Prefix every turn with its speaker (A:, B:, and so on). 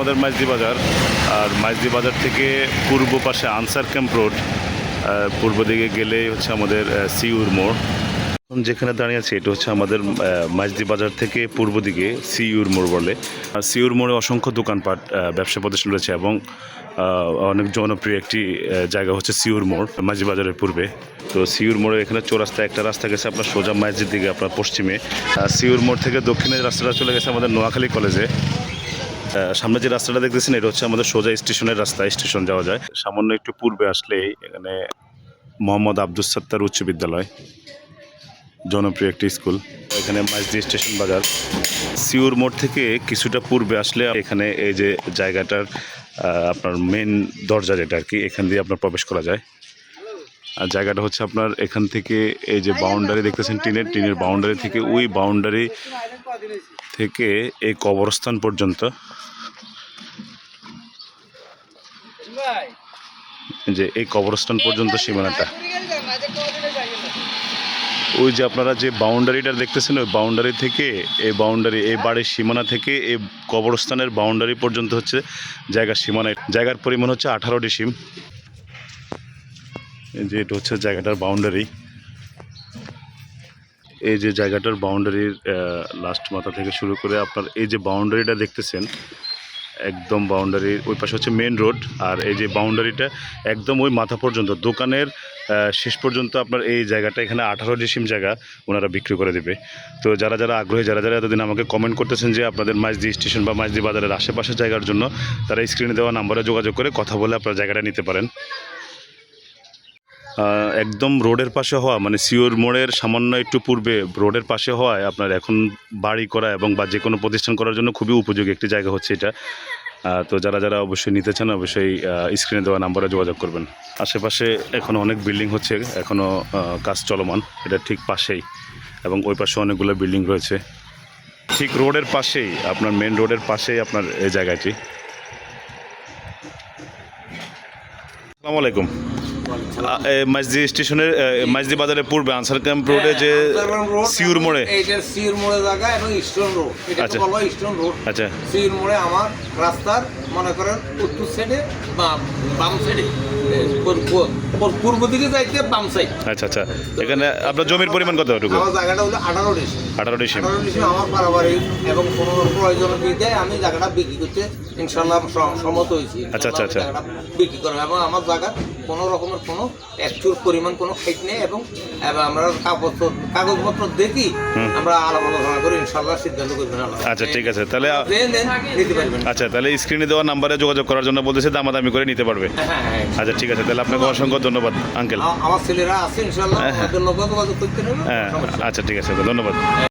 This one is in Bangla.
A: আমাদের মাইজদি বাজার, আর মাইজদি বাজার থেকে পূর্ব পাশে আনসার ক্যাম্প রোড পূর্ব দিকে গেলে হচ্ছে আমাদের সিউর মোড়। এখন যেখানে দাঁড়িয়ে আছে, এটা হচ্ছে আমাদের মাইজদি বাজার থেকে পূর্ব দিকে সিউর মোড় বলে। আর সিউর মোড়ে অসংখ্য দোকানপাট ব্যবসা প্রতিষ্ঠান রয়েছে এবং অনেক জনপ্রিয় একটি জায়গা হচ্ছে সিউর মোড় মাঝি বাজারের পূর্বে। তো সিউর মোড়ে এখানে চৌরাস্তা একটা রাস্তা গেছে আপনার সোজা মাইজদির দিকে, আপনার পশ্চিমে। সিউর মোড় থেকে দক্ষিণের রাস্তাটা চলে গেছে আমাদের নোয়াখালী কলেজে। সামনে যে রাস্তাটা দেখতেছেন, এটা হচ্ছে আমাদের সোজা স্টেশনের রাস্তা, স্টেশন যাওয়া যায়। সামান্য একটু পূর্বে আসলেই এখানে মোহাম্মদ আব্দুল সত্তার উচ্চ বিদ্যালয়, জনপ্রিয় একটি স্কুল। এখানে মাইজদি স্টেশন বাজার। সিউর মোড় থেকে কিছুটা পূর্বে আসলে এখানে এই যে জায়গাটার আপনার মেন দরজা যেটা আর কি, এখান দিয়ে আপনার প্রবেশ করা যায়। আর জায়গাটা হচ্ছে আপনার এখান থেকে এই যে বাউন্ডারি দেখতেছেন, টিনের টিনের বাউন্ডারি থেকে ওই বাউন্ডারি থেকে এই কবরস্থান পর্যন্ত যে এই কবরস্থান পর্যন্ত সীমানাটা। ওই যে আপনারা যে বাউন্ডারিটা দেখতেছেন, ওই বাউন্ডারি থেকে, এই বাউন্ডারি, এই বাড়ির সীমানা থেকে এই কবরস্থানের বাউন্ডারি পর্যন্ত হচ্ছে জায়গার সীমানা। জায়গার পরিমাণ হচ্ছে আঠারো ডিসিম। যে এটা হচ্ছে জায়গাটার বাউন্ডারি। এই যে জায়গাটার বাউন্ডারির লাস্ট মাথা থেকে শুরু করে আপনার এই যে বাউন্ডারিটা দেখতেছেন, একদম বাউন্ডারির ওই পাশে হচ্ছে মেন রোড আর এই যে বাউন্ডারিটা একদম ওই মাথা পর্যন্ত, দোকানের শেষ পর্যন্ত আপনার এই জায়গাটা এখানে আঠারো ডিসিম জায়গা ওনারা বিক্রি করে দেবে। তো যারা যারা আগ্রহী, যারা যারা এতদিন আমাকে কমেন্ট করতেছেন যে আপনাদের মাইজদি স্টেশন বা মাইজদি বাজারের আশেপাশে জায়গার জন্য, তারা স্ক্রিনে দেওয়া নাম্বারে যোগাযোগ করে কথা বলে আপনার জায়গাটা নিতে পারেন। একদম রোডের পাশে হওয়া মানে সিওর মোড়ের সামান্য একটু পূর্বে রোডের পাশে হওয়ায় আপনার এখন বাড়ি করা এবং বা যে কোনো প্রতিষ্ঠান করার জন্য খুবই উপযোগী একটি জায়গা হচ্ছে এটা। তো যারা যারা অবশ্যই নিতে চান অবশ্যই স্ক্রিনে দেওয়া নাম্বারে যোগাযোগ করবেন। আশেপাশে এখনও অনেক বিল্ডিং হচ্ছে এখনও কাজ চলমান, এটা ঠিক পাশেই এবং ওই পাশে অনেকগুলো বিল্ডিং রয়েছে। ঠিক রোডের পাশেই, আপনার মেন রোডের পাশেই আপনার এই জায়গাটি। আসসালামু আলাইকুম। মাইজদি স্টেশনের মাঝদি বাজারের পূর্বে আনসার ক্যাম্প রোডে যে সিউর মোড়ে।
B: এইটা সিউর মোড়ে জায়গা এবং স্টোন রোড। এটা
A: আচ্ছা।
B: বলা স্টোন রোড।
A: আচ্ছা।
B: সিউর মোড়ে আমার রাস্তার মনে করেন উত্তর সাইডে বা বাম সাইডে পূর্ব দিকে যাইতে বাম সাইড
A: আচ্ছা আচ্ছা। এখানে আপনার জমির পরিমাণ কতটুকু?
B: আমার জায়গাটা হলো আঠারো ডিস।
A: আঠারো
B: ডিসে। আমার পারাবারিক এবং কোনো প্রয়োজন বিদে আমি জায়গাটা বিক্রি করতে ইনশাল্লাহ সম্মত হয়েছি।
A: আচ্ছা, আচ্ছা, আচ্ছা।
B: বিক্রি করব এবং আমার জায়গা কোনো রকমের কোনো একচুর পরিমাণ কোনো খাইট নেই এবং আমরা কাগজপত্র কাগজপত্র দেখি আমরা আলাপ আলোচনা করে ইনশাল্লাহ সিদ্ধান্ত করবেন
A: আচ্ছা ঠিক আছে। তাহলে
B: নিতে পারবেন।
A: আচ্ছা তাহলে স্ক্রিনে দেওয়া নাম্বারে যোগাযোগ করার জন্য বলতেছে দামাদামি করে নিতে পারবে।
B: হ্যাঁ হ্যাঁ
A: আচ্ছা ঠিক আছে। তাহলে আপনাকে অসংখ্য ধন্যবাদ আঙ্কেল
B: আমার ছেলেরা আছে ইনশাল্লাহ
A: হ্যাঁ, হ্যাঁ। হ্যাঁ। আচ্ছা ঠিক আছে ধন্যবাদ